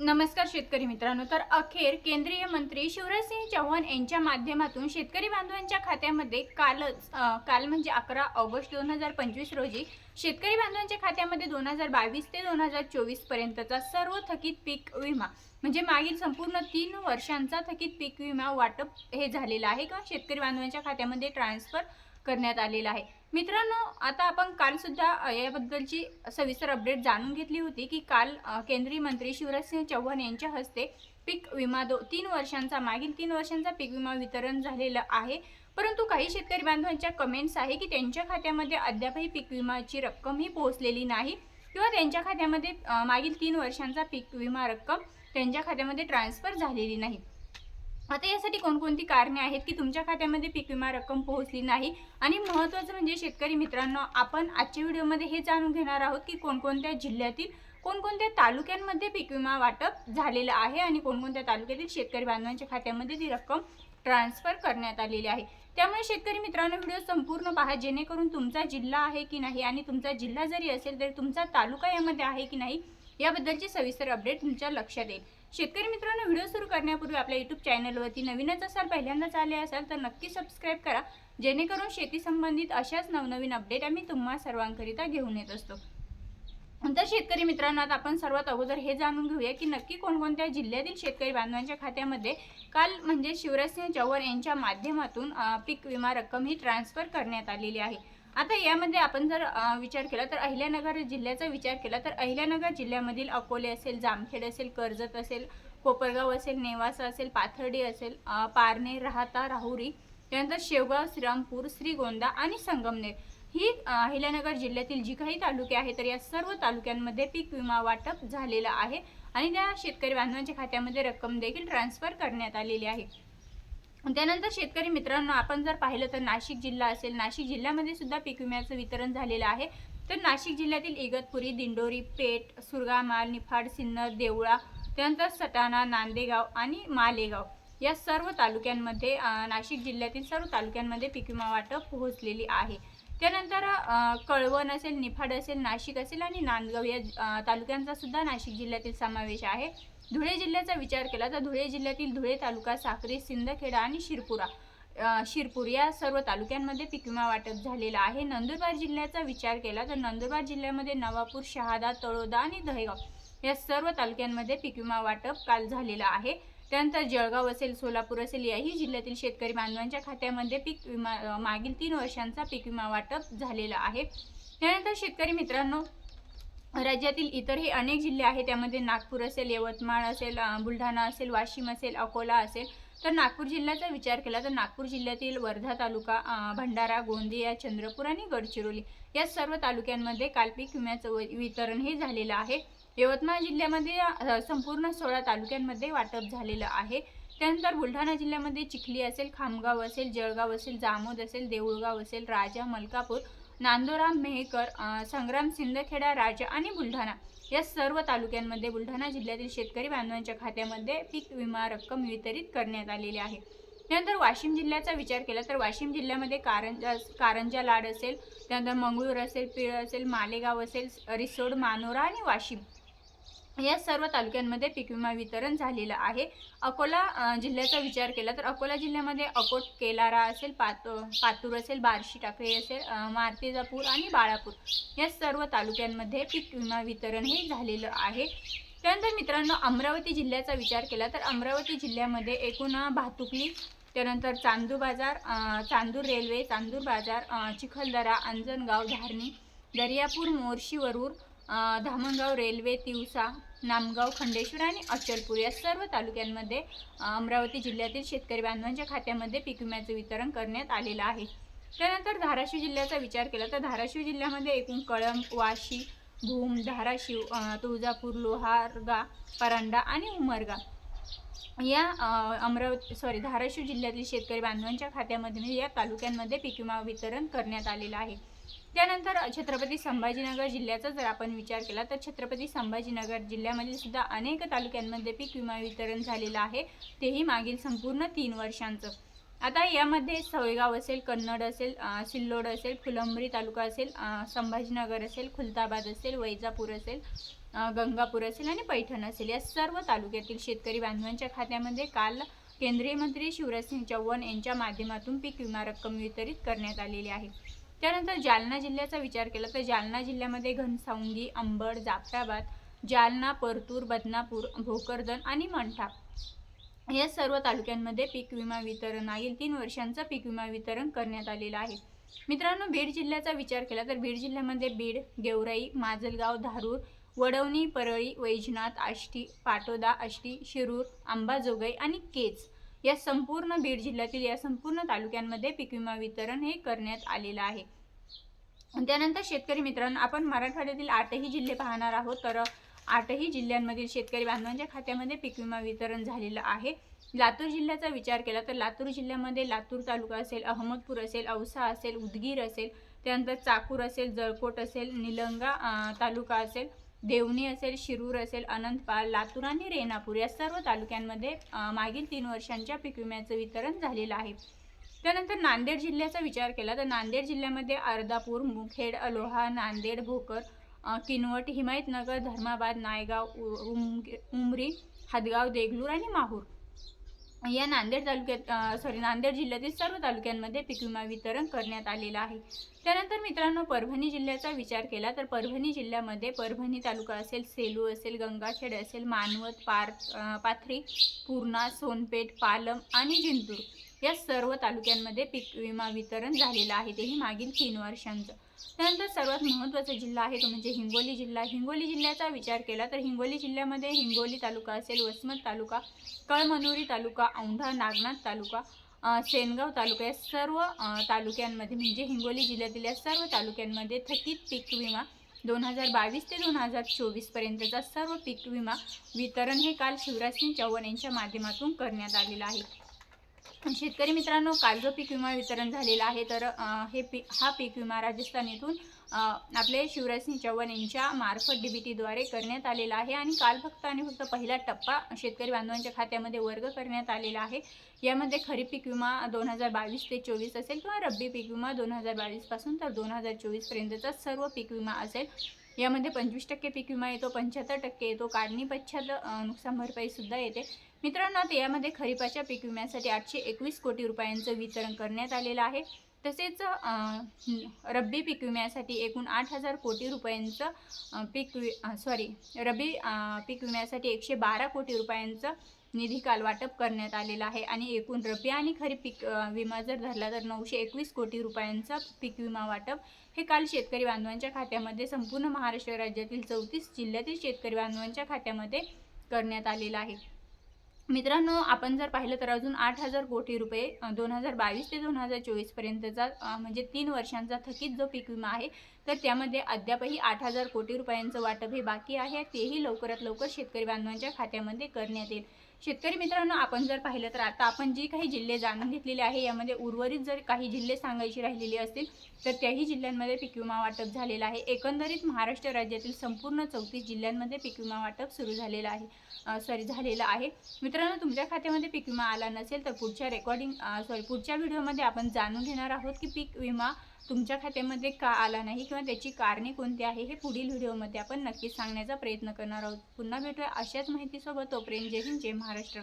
नमस्कार शेतकरी मित्रांनो. तर अखेर केंद्रीय मंत्री शिवराजसिंह चौहान यांच्या माध्यमातून शेतकरी बांधवांच्या खात्यामध्ये कालच काल म्हणजे अकरा ऑगस्ट दोन हजार पंचवीस रोजी शेतकरी बांधवांच्या खात्यामध्ये दोन हजार बावीस ते दोन हजार चोवीस पर्यंतचा सर्व थकीत पीक विमा म्हणजे मागील संपूर्ण तीन वर्षांचा थकीत पीक विमा वाटप हे झालेलं आहे किंवा शेतकरी बांधवांच्या खात्यामध्ये ट्रान्सफर करण्यात आलेला आहे. मित्रांनो आता आपण कालसुद्धा याबद्दलची सविस्तर अपडेट जाणून घेतली होती की काल केंद्रीय मंत्री शिवराजसिंह चौहान यांच्या हस्ते पीक विमा दो तीन वर्षांचा मागील तीन वर्षांचा पीक विमा वितरण झालेलं आहे. परंतु काही शेतकरी बांधवांच्या कमेंट्स आहे की त्यांच्या खात्यामध्ये अद्यापही पीक विमाची रक्कम ही पोहोचलेली नाही किंवा त्यांच्या खात्यामध्ये मागील तीन वर्षांचा पीक विमा रक्कम त्यांच्या खात्यामध्ये ट्रान्सफर झालेली नाही. आता यासाठी कोणकोणती कारणे आहेत की तुमच्या खात्यामध्ये पीक विमा रक्कम पोहोचली नाही? आणि महत्त्वाचं म्हणजे शेतकरी मित्रांनो आपण आजच्या व्हिडिओमध्ये हे जाणून घेणार आहोत की कोणकोणत्या जिल्ह्यातील कोणकोणत्या तालुक्यांमध्ये पीक विमा वाटप झालेलं आहे आणि कोणकोणत्या तालुक्यातील शेतकरी बांधवांच्या खात्यामध्ये ती रक्कम ट्रान्सफर करण्यात आलेली आहे. त्यामुळे शेतकरी मित्रांनो व्हिडिओ संपूर्ण पहा जेणेकरून तुमचा जिल्हा आहे की नाही आणि तुमचा जिल्हा जरी असेल तरी तुमचा तालुका यामध्ये आहे की नाही याबद्दलची सविस्तर अपडेट तुमच्या लक्षात येईल. शेतकरी मित्रांनो व्हिडिओ सुरू करण्यापूर्वी आपल्या यूट्यूब चॅनलवरती नवीनच असाल पहिल्यांदाच आले असाल तर नक्की सबस्क्राईब करा. जेणेकरून शेती संबंधित अशाच नवनवीन अपडेट आम्ही तुम्हा सर्वांकरिता घेऊन येत असतो. तर शेतकरी मित्रांनो आता आपण सर्वात अगोदर हे जाणून घेऊया की नक्की कोणकोणत्या जिल्ह्यातील शेतकरी बांधवांच्या खात्यामध्ये काल म्हणजे शिवराजसिंह चौहान यांच्या माध्यमातून पीक विमा रक्कम ही ट्रान्सफर करण्यात आलेली आहे. आता यामध्ये आपण जर विचार केला तर अहिल्यानगर जिल्ह्याचा विचार केला तर अहिल्यानगर जिल्ह्यामधील अकोले असेल जामखेड असेल कर्जत असेल कोपरगाव असेल नेवासा असेल पाथर्डी असेल पारने राहता राहुरी त्यानंतर शेवगाव श्रीरामपूर श्रीगोंदा आणि संगमनेर ही अहिल्यानगर जिल्ह्यातील जी काही तालुके आहेत तर या सर्व तालुक्यांमध्ये पीक विमा वाटप झालेलं आहे आणि त्या शेतकरी बांधवांच्या खात्यामध्ये रक्कम देखील ट्रान्सफर करण्यात आलेली आहे. त्यानंतर शेतकरी मित्रांनो आपण जर पाहिलं तर नाशिक जिल्हा असेल नाशिक जिल्ह्यामध्ये सुद्धा पीक विम्याचं वितरण झालेलं आहे. तर नाशिक जिल्ह्यातील इगतपुरी दिंडोरी पेठ सुरगामाल निफाड सिन्नर देवळा त्यानंतर सटाणा नांदेगाव आणि मालेगाव या सर्व तालुक्यांमध्ये नाशिक जिल्ह्यातील सर्व तालुक्यांमध्ये पीक विमा वाटप पोहोचलेली आहे. त्यानंतर कळवण असेल निफाड असेल नाशिक असेल आणि नांदगाव या तालुक्यांचा सुद्धा नाशिक जिल्ह्यातील समावेश आहे. धुळे जिल्ह्याचा विचार केला तर धुळे जिल्ह्यातील धुळे तालुका साक्री सिंदखेडा आणि शिरपुरा शिरपूर या सर्व तालुक्यांमध्ये पीक विमा वाटप झालेला आहे. नंदुरबार जिल्ह्याचा विचार केला तर नंदुरबार जिल्ह्यामध्ये नवापूर शहादा तळोदा आणि दहेगाव या सर्व तालुक्यांमध्ये पीक विमा वाटप काल झालेलं आहे. त्यानंतर जळगाव असेल सोलापूर असेल याही जिल्ह्यातील शेतकरी बांधवांच्या खात्यामध्ये पीक विमा मागील तीन वर्षांचा पीक विमा वाटप झालेला आहे. त्यानंतर शेतकरी मित्रांनो राज्यातील इतरही अनेक जिल्हे आहेत त्यामध्ये नागपूर असेल यवतमाळ असेल बुलढाणा असेल वाशिम असेल अकोला असेल. तर नागपूर जिल्ह्याचा विचार केला तर नागपूर जिल्ह्यातील वर्धा तालुका भंडारा गोंदिया चंद्रपूर आणि गडचिरोली या सर्व तालुक्यांमध्ये काल पीक विम्याचं व- वितरण हे झालेलं आहे. यवतमाळ जिल्ह्यामध्ये संपूर्ण सोळा तालुक्यांमध्ये वाटप झालेलं आहे. त्यानंतर बुलढाणा जिल्ह्यामध्ये चिखली असेल खामगाव असेल जळगाव असेल जामोद असेल देऊळगाव असेल राजा मलकापूर नांदोरा मेहकर संग्राम सिंदखेडा राजा आणि बुलढाणा या सर्व तालुक्यांमध्ये बुलढाणा जिल्ह्यातील शेतकरी बांधवांच्या खात्यामध्ये पीक विमा रक्कम वितरित करण्यात आलेली आहे. त्यानंतर वाशिम जिल्ह्याचा विचार केला तर वाशिम जिल्ह्यामध्ये कारंजा कारंजा लाड असेल त्यानंतर मंगळूर असेल पिळ असेल मालेगाव असेल रिसोड मानोरा आणि वाशिम. या सर्व तालुक्यांमध्ये पीक विमा वितरण झालेलं आहे. अकोला जिल्ह्याचा विचार केला तर अकोला जिल्ह्यामध्ये अकोट केलारा असेल पात पातूर असेल बार्शी टाकळी असेल मारतेजापूर आणि बाळापूर या सर्व तालुक्यांमध्ये पीक विमा वितरण हे झालेलं आहे. त्यानंतर मित्रांनो अमरावती जिल्ह्याचा विचार केला तर अमरावती जिल्ह्यामध्ये एकूण भातुकली त्यानंतर चांदूर बाजार चांदूर रेल्वे चांदूर बाजार चिखलदरा अंजनगाव धारणी दर्यापूर मोर्शी वरूर धामणगाव रेल्वे तिवसा नामगाव खंडेश्वर आणि अचलपूर या सर्व तालुक्यांमध्ये अमरावती जिल्ह्यातील शेतकरी बांधवांच्या खात्यामध्ये पीक विम्याचं वितरण करण्यात आलेलं आहे. त्यानंतर धाराशिव जिल्ह्याचा विचार केला तर धाराशिव जिल्ह्यामध्ये एकूण कळंब वाशी भूम धाराशिव तुळजापूर लोहारगा परांडा आणि उमरगा या अमरावती सॉरी धाराशिव जिल्ह्यातील शेतकरी बांधवांच्या खात्यामध्ये या तालुक्यांमध्ये पीक विमा वितरण करण्यात आलेलं आहे. त्यानंतर छत्रपती संभाजीनगर जिल्ह्याचा जर आपण विचार केला तर छत्रपती संभाजीनगर जिल्ह्यामधील सुद्धा अनेक तालुक्यांमध्ये पीक विमा वितरण झालेलं आहे. तेही मागील संपूर्ण तीन वर्षांचं. आता यामध्ये सवयगाव असेल कन्नड असेल सिल्लोड असेल फुलंब्री तालुका असेल संभाजीनगर असेल खुलताबाद असेल वैजापूर असेल गंगापूर असेल आणि पैठण असेल. या सर्व तालुक्यातील शेतकरी बांधवांच्या खात्यामध्ये काल केंद्रीय मंत्री शिवराजसिंग चौहान यांच्या माध्यमातून पीक विमा रक्कम वितरित करण्यात आलेली आहे. त्यानंतर जालना जिल्ह्याचा विचार केला तर जालना जिल्ह्यामध्ये घनसावंगी अंबड जाफराबाद जालना परतूर बदनापूर भोकरदन आणि मंठा या सर्व तालुक्यांमध्ये पीक विमा वितरण मागील तीन वर्षांचं पीक विमा वितरण करण्यात आलेलं आहे. मित्रांनो बीड जिल्ह्याचा विचार केला तर बीड जिल्ह्यामध्ये बीड गेवराई माजलगाव धारूर वडवणी परळी वैजनाथ आष्टी पाटोदा आष्टी शिरूर अंबाजोगाई आणि केज या संपूर्ण बीड जिल्ह्यातील या संपूर्ण तालुक्यांमध्ये पीक विमा वितरण हे करण्यात आलेलं आहे. त्यानंतर शेतकरी मित्रांनो आपण मराठवाड्यातील आठही जिल्हे पाहणार आहोत. तर आठही जिल्ह्यांमधील शेतकरी बांधवांच्या खात्यामध्ये पीक विमा वितरण झालेलं आहे. लातूर जिल्ह्याचा विचार केला तर लातूर जिल्ह्यामध्ये लातूर तालुका असेल अहमदपूर असेल औसा असेल उदगीर असेल त्यानंतर चाकूर असेल जळकोट असेल निलंगा तालुका असेल. देवणी असेल शिरूर असेल अनंतपाल लातूर आणि रेणापूर या सर्व तालुक्यांमध्ये मागील तीन वर्षांच्या पीक विम्याचं वितरण झालेलं आहे. त्यानंतर नांदेड जिल्ह्याचा विचार केला तर नांदेड जिल्ह्यामध्ये अर्धापूर मुखेड अलोहा नांदेड भोकर किनवट हिमायतनगर धर्माबाद नायगाव उ- उम- उमरी हदगाव देगलूर आणि माहूर. या नांदेड तालुक्यात सॉरी नांदेड जिल्ह्यातील सर्व तालुक्यांमध्ये पीक विमा वितरण करण्यात आलेलं आहे. त्यानंतर मित्रांनो परभणी जिल्ह्याचा विचार केला तर परभणी जिल्ह्यामध्ये परभणी तालुका असेल सेलू असेल गंगाखेड असेल मानवत पार पाथरी पूर्णा सोनपेठ पालम आणि जिंतूर या सर्व तालुक्यांमध्ये पीक विमा वितरण झालेलं आहे. तेही मागील तीन वर्षांचं. त्यानंतर सर्वात महत्त्वाचा जिल्हा आहे तो म्हणजे हिंगोली जिल्हा. हिंगोली जिल्ह्याचा विचार केला तर हिंगोली जिल्ह्यामध्ये हिंगोली तालुका असेल वसमत तालुका कळमनुरी तालुका औंढा नागनाथ तालुका सेनगाव तालुका या सर्व तालुक्यांमध्ये म्हणजे हिंगोली जिल्ह्यातील या सर्व तालुक्यांमध्ये थकीत पीक विमा दोन हजार बावीस ते दोन हजार चोवीसपर्यंतचा सर्व पीक विमा वितरण हे काल शिवराज सिंग चौहान यांच्या माध्यमातून करण्यात आलेलं आहे. शेतकरी मित्रांनो काल जो पीक विमा वितरण झालेला आहे तर हे पीक हा पीक विमा राजस्थान येथून आपले शिवराजसिंग चौहान यांच्या मार्फत डीबीटीद्वारे करण्यात आलेला आहे आणि काल फक्त आणि फक्त पहिला टप्पा शेतकरी बांधवांच्या खात्यामध्ये वर्ग करण्यात आलेला आहे. यामध्ये खरीप पीक विमा दोन हजार बावीस ते चोवीस असेल किंवा रब्बी पीक विमा दोन हजार बावीसपासून तर दोन हजार चोवीसपर्यंतचा सर्व पीक विमा असेल. यामध्ये पंचवीस टक्के पीक विमा येतो पंच्याहत्तर टक्के येतो काढणी पश्चात नुकसान भरपाईसुद्धा येते. मित्रांनो आता यामध्ये खरीपाच्या पीक विम्यासाठी आठशे एकवीस कोटी रुपयांचं वितरण करण्यात आलेलं आहे. तसेच रब्बी पीक विम्यासाठी एकूण आठ हजार कोटी रुपयांचं पीक वि सॉरी रब्बी पीक विम्यासाठी एकशे बारा कोटी रुपयांचं निधी काल वाटप करण्यात आलेलं आहे. आणि एकूण रब्बी आणि खरीप पीक विमा जर धरला तर नऊशे एकवीस कोटी रुपयांचा पीक विमा वाटप हे काल शेतकरी बांधवांच्या खात्यामध्ये संपूर्ण महाराष्ट्र राज्यातील चौतीस जिल्ह्यातील शेतकरी बांधवांच्या खात्यामध्ये करण्यात आलेलं आहे. मित्रांनो आपण जर पाहिलं तर अजून आठ हजार कोटी रुपये दोन हजार बावीस ते दोन हजार चोवीसपर्यंतचा म्हणजे तीन वर्षांचा थकीत जो पीक विमा आहे तर त्यामध्ये अद्यापही आठ हजार कोटी रुपयांचं वाटप हे बाकी आहे. तेही लवकरात लवकर शेतकरी बांधवांच्या खात्यामध्ये करण्यात येईल. शेतकरी मित्रांनो आपण जर पाहिलं तर आता आपण जे काही जिल्हे जाणून घेतलेले आहे यामध्ये उर्वरित जर काही जिल्हे सांगायची राहिलेली असतील तर त्याही जिल्ह्यांमध्ये पीक विमा वाटप झालेलं आहे. एकंदरीत महाराष्ट्र राज्यातील संपूर्ण चौतीस जिल्ह्यांमध्ये पीक विमा वाटप सुरू झालेलं आहे सॉरी झालेलं आहे. मित्रांनो तुमच्या खात्यामध्ये पीक विमा आला नसेल तर पुढच्या रेकॉर्डिंग सॉरी पुढच्या व्हिडिओमध्ये आपण जाणून घेणार आहोत की पीक विमा तुमच्या खात्यामध्ये का आला नाही किंवा त्याची कारणे कोणती आहे हे पुढील व्हिडिओमध्ये आपण नक्कीच सांगण्याचा प्रयत्न करणार आहोत. पुन्हा भेटूया अशाच माहितीसोबत. तोपर्यंत जय हिंद जय महाराष्ट्र.